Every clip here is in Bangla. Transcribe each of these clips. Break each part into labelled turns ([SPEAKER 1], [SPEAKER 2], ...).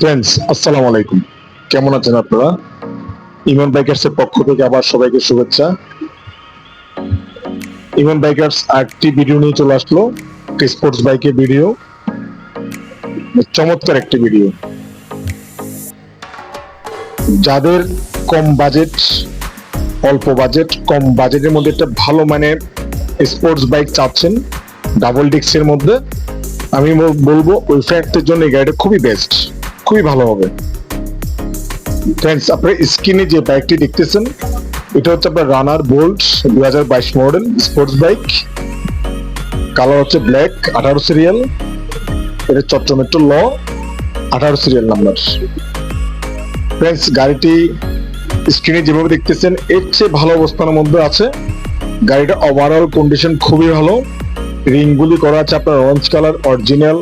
[SPEAKER 1] ফ্রেন্ডস আসসালামু আলাইকুম। কেমন আছেন আপনারা? ইমন বাইকার্স এর পক্ষ থেকে আবার সবাইকে শুভেচ্ছা। ইমন বাইকার্স, আরেকটি ভিডিও নিয়ে চলে আসলো। স্পোর্টস বাইকের ভিডিও চমৎকার একটি ভিডিও যাদের কম বাজেট অল্প বাজেট কম বাজেটের মধ্যে একটা ভালো মানে স্পোর্টস বাইক চাচ্ছেন ডাবল ডিক্সের মধ্যে, আমি বল- বলব ওই ফ্যাক্টের জন্য এই গাড়িটা খুবই বেস্ট খুবই ভালো হবে। ফ্রেন্ডস আপনার স্ক্রিনে যে বাইকটি দেখতেছেন, এটা হচ্ছে আপনার রানার বোল্ট দুই হাজার বাইশ মডেল স্পোর্টস বাইক কালার হচ্ছে ব্ল্যাক আঠারো সিরিয়াল এটা চট্টমেট্রো ল, আঠারো সিরিয়াল নাম্বার ফ্রেন্ডস গাড়িটি স্ক্রিনে যেভাবে দেখতেছেন, এর চেয়ে ভালো অবস্থানের মধ্যে আছে। গাড়িটা ওভারঅল কন্ডিশন খুবই ভালো। রিংগুলি করা আছে আপনার অরেঞ্জ কালার অরিজিনাল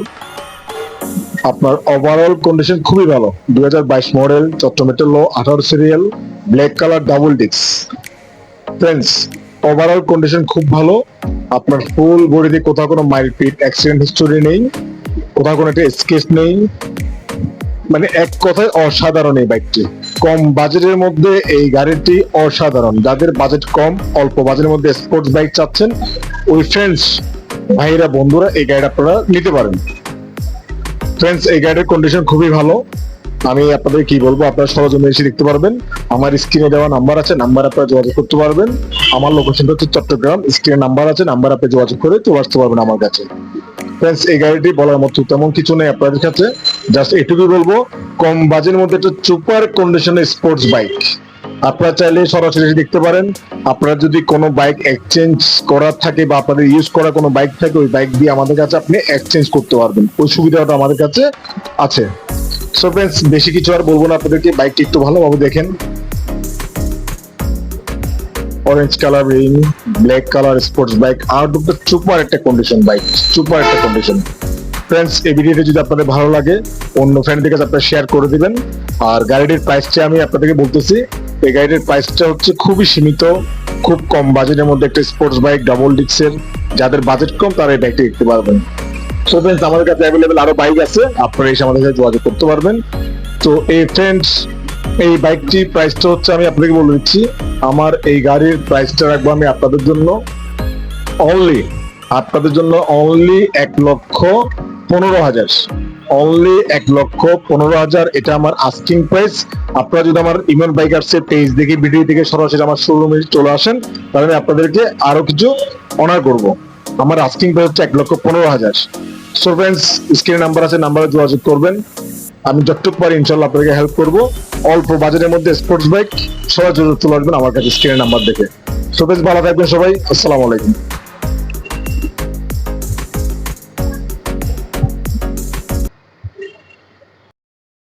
[SPEAKER 1] আপনার ওভারঅল কন্ডিশন খুবই ভালো। দুই হাজার বাইশ মডেল চট্টমেট্রো লো আঠারো সিরিয়াল ব্ল্যাক কালার ডাবল ডিক্স ফ্রেন্ডস ওভারঅল কন্ডিশন খুব ভালো। আপনার ফুল বডি বডিতে কোথাও কোনো মাইলপিট অ্যাক্সিডেন্ট হিস্টোরি নেই। কোথাও কোনো একটা স্কেচ নেই। মানে এক কথায় অসাধারণ এই বাইকটি কম বাজেটের মধ্যে এই গাড়িটি অসাধারণ। যাদের বাজেট কম, অল্প বাজেটের মধ্যে স্পোর্টস বাইক চাচ্ছেন, ওই ফ্রেন্ডস ভাইরা, বন্ধুরা, এই গাড়িটা আপনারা নিতে পারেন। ফ্রেন্ডস এই গাড়ির কন্ডিশন খুবই ভালো। আমি আপনাদের কি বলব, আপনারা সরজমে এসে দেখতে পারবেন। আমার স্ক্রিনে দেওয়া নাম্বার আছে নাম্বার আপনারা যোগাযোগ করতে পারবেন। আমার লোকেশনটা হচ্ছে চট্টগ্রাম স্ক্রিনে নাম্বার আছে নাম্বার আপনি যোগাযোগ করে চলে আসতে পারবেন আমার কাছে। ফ্রেন্ডস এই গাড়িটি বলার মতো তেমন কিছু নেই আপনাদের কাছে জাস্ট এটুকুই বলব, কম বাজেটের মধ্যে একটা সুপার কন্ডিশনের স্পোর্টস বাইক আপনারা চাইলে সরাসরি দেখতে পারেন। আপনারা যদি কোনো বাইক এক্সচেঞ্জ করার থাকে বা আপনাদের ইউজ করা কোনো বাইক থাকে, ওই বাইক দিয়ে আমাদের কাছে আপনি এক্সচেঞ্জ করতে পারবেন। ওই সুবিধাটা আমাদের কাছে আছে। সো ফ্রেন্ডস বেশি কিছু আর বলব না, আপনাদেরকে বাইকটি একটু ভালোভাবে দেখেন। Orange colour ring black colour sports bike আর দুটো সুপার একটা কন্ডিশন বাইক সুপার একটা কন্ডিশন ফ্রেন্ডস এই ভিডিওটা যদি আপনাদের ভালো লাগে, অন্য ফ্রেন্ডদের কাছে আপনারা শেয়ার করে দিবেন। আর গাড়িটির প্রাইসটা আমি আপনাদেরকে বলতেছি এই গাড়িটির প্রাইসটা হচ্ছে খুবই সীমিত, খুব কম বাজেটের মধ্যে একটা স্পোর্টস বাইক ডাবল ডিক্সের যাদের বাজেট কম, তারা এই বাইকটি দেখতে পারবেন। সো ফ্রেন্ডস আমাদের কাছে অ্যাভেলেবেল আরও বাইক আছে, আপনারা এসে আমাদের সাথে যোগাযোগ করতে পারবেন। তো এই ফ্রেন্ডস এই বাইকটি প্রাইসটা হচ্ছে আমি আপনাকে বলে দিচ্ছি, আমার এই গাড়ির প্রাইসটা রাখব আমি আপনাদের জন্য। অনলি আপনাদের জন্য অনলি এক লক্ষ পনেরো হাজার। অনলি এক লক্ষ পনেরো হাজার, এটা আমার আস্কিং প্রাইস আপনারা যদি আমার ইমেল বাইকার্স এর পেজ দেখে ভিডিও থেকে সরাসরি আমার শোরুমে চলে আসেন, তাহলে আমি আপনাদেরকে আরও কিছু অনার করব। আমার আস্কিং প্রাইস হচ্ছে এক লক্ষ পনেরো হাজার। সো ফ্রেন্ডস স্ক্রিনে নাম্বার আছে নাম্বারে যোগাযোগ করবেন। আমি যতটুকু পারি ইনশাল্লাহ আপনাদেরকে হেল্প করব। অল্প বাজেটের মধ্যে স্পোর্টস বাইক সরাসরি চলে আসবেন আমার কাছে স্ক্রিনের নাম্বার দেখে। সো বেশ ভালো থাকবেন সবাই। আসসালামু আলাইকুম।